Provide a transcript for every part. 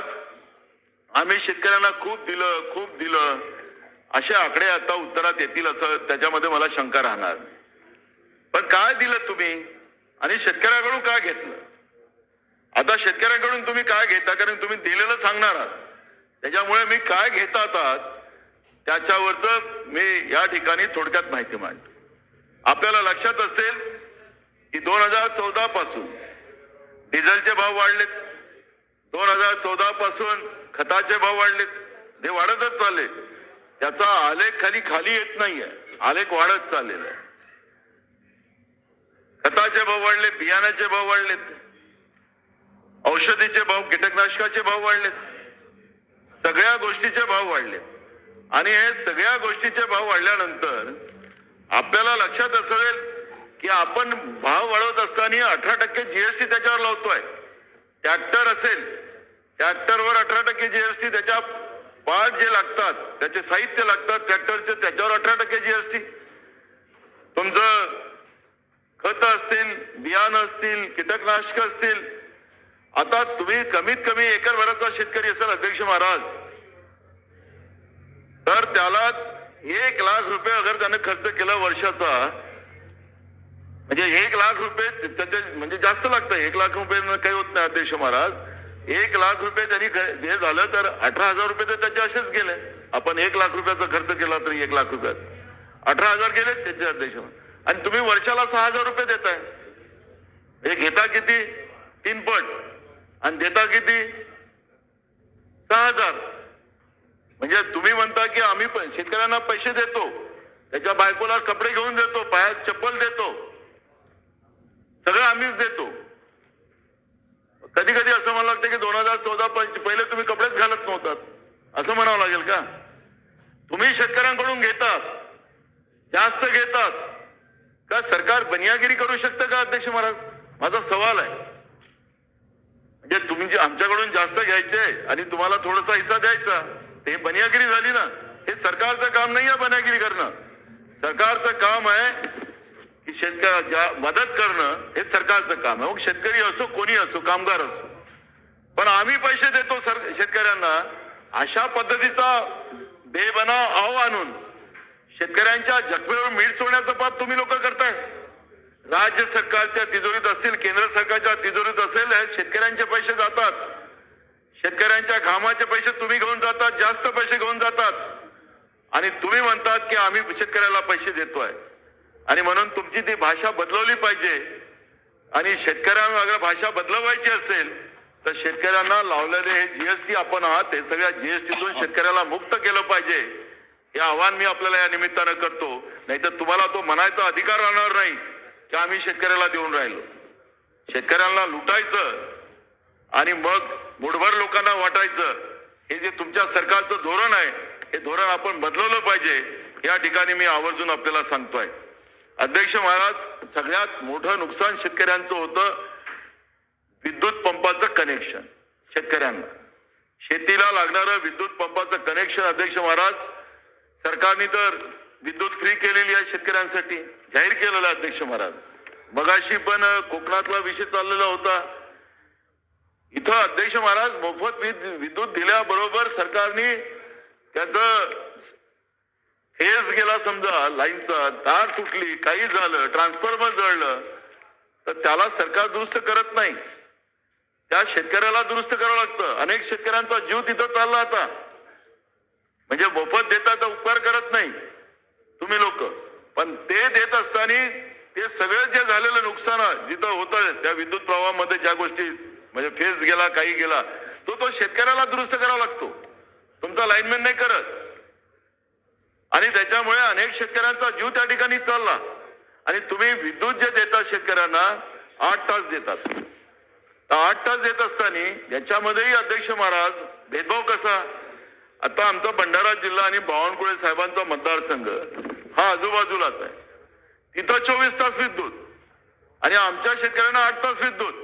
महाराज आम्ही शेतकऱ्यांना खूप दिलं खूप दिलं. असे आकडे आता उत्तरात येतील असं त्याच्यामध्ये मला शंका राहणार. पण काय दिलं तुम्ही? आणि शेतकऱ्याकडून काय घेतलं? आता शेतकऱ्याकडून तुम्ही काय घेता? कारण तुम्ही दिलेलं सांगणार आहात. त्याच्यामुळे मी काय घेतात आहात त्याच्यावरच मी या ठिकाणी थोडक्यात माहिती मांडतो. आपल्याला लक्षात असेल की दोन हजार चौदा पासून डिझेलचे भाव वाढलेत. दोन हजार चौदा पासून खताचे भाव वाढलेत ते वाढतच चालले. त्याचा आलेख खाली खाली येत नाहीये. आलेख वाढत चाललेला आहे. खताचे भाव वाढले बियाण्याचे भाव वाढलेत. औषधीचे भाव कीटकनाशकाचे भाव वाढलेत. सगळ्या गोष्टीचे भाव वाढलेत. आणि हे सगळ्या गोष्टीचे भाव वाढल्यानंतर आपल्याला लक्षात असेल की आपण भाव वाढवत असताना अठरा टक्के जीएसटी त्याच्यावर लावतोय. ट्रॅक्टर असेल ट्रॅक्टरवर अठरा टक्के जीएसटी त्याच्या पार्ट जे लागतात त्याचे साहित्य लागतात ट्रॅक्टरचे त्याच्यावर अठरा टक्के जीएसटी तुमचं खत असतील बियाणं असतील कीटकनाशक असतील आता तुम्ही कमीत कमी एकर भराचा शेतकरी असेल अध्यक्ष महाराज. तर त्याला एक लाख रुपये अगर त्याने खर्च केला वर्षाचा म्हणजे एक लाख रुपये त्याचे म्हणजे जास्त लागतं एक लाख रुपये काही होत नाही अध्यक्ष महाराज. एक लाख रुपये त्यांनी हे झालं तर अठरा हजार रुपये तर त्याचे असेच गेले. आपण एक लाख रुपयाचा खर्च केला तरी एक लाख रुपयात. अठरा हजार गेले त्याच्या अध्यक्ष आणि तुम्ही वर्षाला सहा हजार रुपये देताय. हे घेता किती? तीन पट. आणि देता किती? सहा हजार. म्हणजे तुम्ही म्हणता की आम्ही शेतकऱ्यांना पैसे देतो. त्याच्या बायकोला कपडे घेऊन देतो पायात चप्पल देतो. सगळं आम्हीच देतो कधी कधी असं मला वाटतं की दोन हजार चौदा पहिले तुम्ही कपडेच घालत नव्हतात. असं म्हणावं लागेल का? तुम्ही शेतकऱ्यांकडून घेतात. जास्त घेतात. का सरकार बनियागिरी करू शकतं का अध्यक्ष महाराज? माझा सवाल आहे. म्हणजे तुम्ही जे आमच्याकडून जास्त घ्यायचे आणि तुम्हाला थोडासा हिस्सा द्यायचा ते बनियागिरी झाली ना हे सरकारचं काम नाही आहे बनियागिरी करणं. सरकारचं काम आहे की शेतकऱ्याच्या मदत करणं हे सरकारचं काम आहे. मग शेतकरी असो कोणी असो कामगार असो पण आम्ही पैसे देतो सर शेतकऱ्यांना. अशा पद्धतीचा बेबना आव आणून शेतकऱ्यांच्या जखमेवर मीठ सोडण्याचं पाप तुम्ही लोक करताय. राज्य सरकारच्या तिजोरीत असतील केंद्र सरकारच्या तिजोरीत असेल शेतकऱ्यांचे पैसे जातात. शेतकऱ्यांच्या घामाचे पैसे तुम्ही घेऊन जातात जास्त पैसे घेऊन जातात. आणि तुम्ही म्हणतात की आम्ही शेतकऱ्याला पैसे देतोय. आणि म्हणून तुमची ती भाषा बदलवली पाहिजे. आणि शेतकऱ्यांना अगर भाषा बदलवायची असेल तर शेतकऱ्यांना लावलेले हे जीएसटी आपण आहात हे सगळ्या जीएसटीतून शेतकऱ्याला मुक्त केलं पाहिजे. हे आव्हान मी आपल्याला या निमित्तानं करतो. नाहीतर तुम्हाला तो म्हणायचा अधिकार राहणार नाही की आम्ही शेतकऱ्याला देऊन राहिलो. शेतकऱ्यांना लुटायचं आणि मग मुठभर लोकांना वाटायचं. हे जे तुमच्या सरकारचं धोरण आहे हे धोरण आपण बदलवलं पाहिजे. या ठिकाणी मी आवर्जून आपल्याला सांगतोय. अध्यक्ष महाराज सगळ्यात मोठं नुकसान शेतकऱ्यांचं होतं. विद्युत पंपाचं कनेक्शन शेतकऱ्यांना. शेतीला लागणारं विद्युत पंपाचं कनेक्शन अध्यक्ष महाराज सरकारने तर विद्युत फ्री केलेली आहे शेतकऱ्यांसाठी. जाहीर केलेलं आहे अध्यक्ष महाराज. मगाशी पण कोकणातला विषय चाललेला होता. इथं अध्यक्ष महाराज मोफत विद्युत दिल्याबरोबर सरकारने त्याचं फेज गेला समजा लाईनचा तार तुटली काही झालं ट्रान्सफॉर्मर जळलं तर त्याला सरकार दुरुस्त करत नाही. त्या शेतकऱ्याला दुरुस्त करावं लागतं. अनेक शेतकऱ्यांचा जीव तिथं चालला आता म्हणजे मोफत देता तर उपकार करत नाही तुम्ही लोक. पण ते देत असताना ते सगळं जे झालेलं नुकसान जिथं होतं त्या विद्युत प्रवाहामध्ये ज्या गोष्टी म्हणजे फेस गेला काही गेला तो तो शेतकऱ्याला दुरुस्त करावा लागतो. तुमचा लाईनमॅन नाही करत. आणि त्याच्यामुळे अनेक शेतकऱ्यांचा जीव त्या ठिकाणी चालला. आणि तुम्ही विद्युत जे देता शेतकऱ्यांना आठ तास देतात. तर आठ तास देत असताना याच्यामध्येही अध्यक्ष महाराज भेदभाव कसा? आता आमचा भंडारा जिल्हा आणि बावनकुळे साहेबांचा मतदारसंघ हा आजूबाजूलाच आहे. तिथं चोवीस तास विद्युत आणि आमच्या शेतकऱ्यांना आठ तास विद्युत.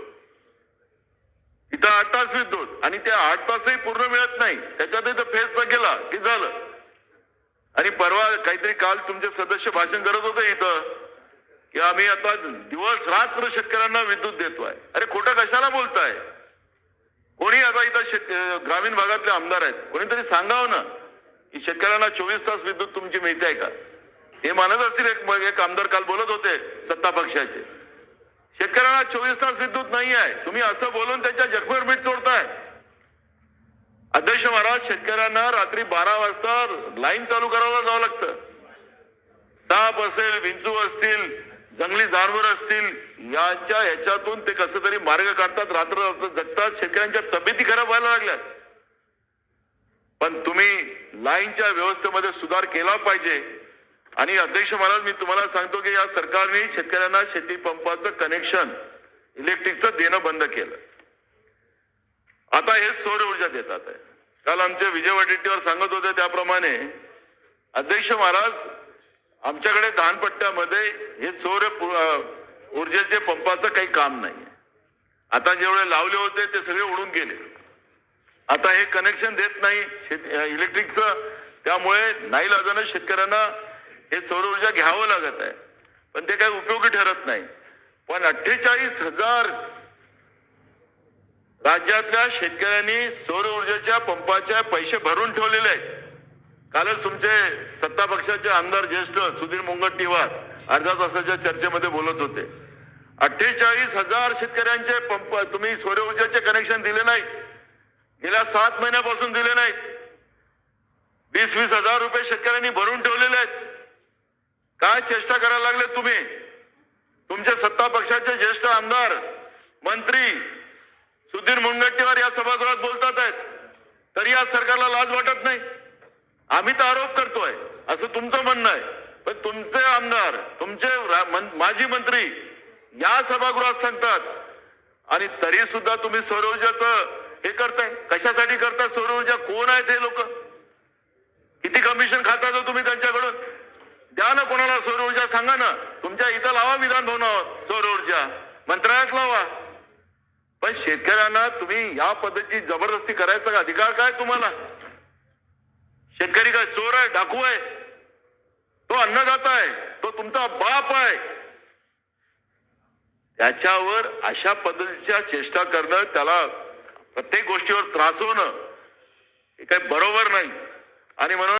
इथं आठ तास विद्युत आणि ते आठ तासही पूर्ण मिळत नाही. त्याच्यात इथं फेजचा गेला की झालं. आणि परवा काहीतरी काल तुमचे सदस्य भाषण करत होते इथं. की आम्ही आता दिवस रात्र शेतकऱ्यांना विद्युत देतोय? अरे खोटं कशाला बोलताय? कोणी आता इथं शेत ग्रामीण भागातले आमदार आहेत कोणीतरी सांगावं ना की शेतकऱ्यांना चोवीस तास विद्युत तुमची मिळते आहे का? हे मानत असतील एक एक आमदार काल बोलत होते सत्ता पक्षाचे. शेतकऱ्यांना चोवीस तास विद्युत नाही आहे. तुम्ही असं बोलून त्यांच्या जखमेवर मीठ चोडताय अध्यक्ष महाराज शेतकऱ्यांना रात्री बारा वाजता लाईन चालू करायला जावं लागतं. साप असेल विंचू असतील जंगली जानवर असतील याच्या ह्याच्यातून ते कसं तरी मार्ग काढतात रात्र जगतात शेतकऱ्यांच्या तब्येती खराब व्हायला लागल्या पण तुम्ही लाईनच्या व्यवस्थेमध्ये सुधार केला पाहिजे. आणि अध्यक्ष महाराज मी तुम्हाला सांगतो की या सरकारने शेतकऱ्यांना शेती पंपाचं कनेक्शन इलेक्ट्रिकचं देणं बंद केलं. आता हे सौर ऊर्जा देतात. आहे काल आमचे विजय वडेट्टीवर सांगत होते त्याप्रमाणे अध्यक्ष महाराज आमच्याकडे धानपट्ट्यामध्ये हे सौर ऊर्जेचे पंपाचं काही काम नाही आता जेवढे लावले होते ते सगळे उडून गेले. आता हे कनेक्शन देत नाही शेत इलेक्ट्रिकचं त्यामुळे नाही लाजानं शेतकऱ्यांना हे सौर ऊर्जा घ्यावं लागत आहे. पण ते काही उपयोगी ठरत नाही. पण अठ्ठेचाळीस हजार राज्यातल्या शेतकऱ्यांनी सौर ऊर्जेच्या पंपाच्या पैसे भरून ठेवलेले आहेत. कालच तुमचे सत्ता पक्षाचे आमदार ज्येष्ठ सुधीर मुनगंटीवार अर्धा तासाच्या चर्चेमध्ये बोलत होते. अठ्ठेचाळीस हजार शेतकऱ्यांचे पंप तुम्ही सौरऊर्जेचे कनेक्शन दिले नाही गेल्या सात महिन्यापासून दिले नाहीत. वीस वीस हजार रुपये शेतकऱ्यांनी भरून ठेवलेले आहेत. काय चेष्टा करायला लागले तुम्ही? तुमचे सत्ता पक्षाचे ज्येष्ठ आमदार मंत्री सुधीर मुनगंटीवार या सभागृहात बोलतात आहेत. तरी या सरकारला लाज वाटत नाही. आम्ही तर आरोप करतोय असं तुमचं म्हणणं आहे. पण तुमचे आमदार तुमचे माजी मंत्री या सभागृहात सांगतात. आणि तरी सुद्धा तुम्ही सौर ऊर्जाचं हे करताय. कशासाठी करताय सौर ऊर्जा कोण आहेत हे लोक? किती कमिशन खाता तुम्ही त्यांच्याकडून? द्या ना कोणाला सौर ऊर्जा सांगा ना. तुमच्या इथं लावा विधान भवनावर सौर ऊर्जा मंत्रालयात लावा. पण शेतकऱ्यांना तुम्ही या पद्धतीची जबरदस्ती करायचा अधिकार काय तुम्हाला? शेतकरी काय चोर आहे डाकू आहे? तो अन्नदाता आहे तो तुमचा बाप आहे. त्याच्यावर अशा पद्धतीच्या चेष्टा करणं त्याला प्रत्येक गोष्टीवर त्रासवणं हे काही बरोबर नाही. आणि म्हणून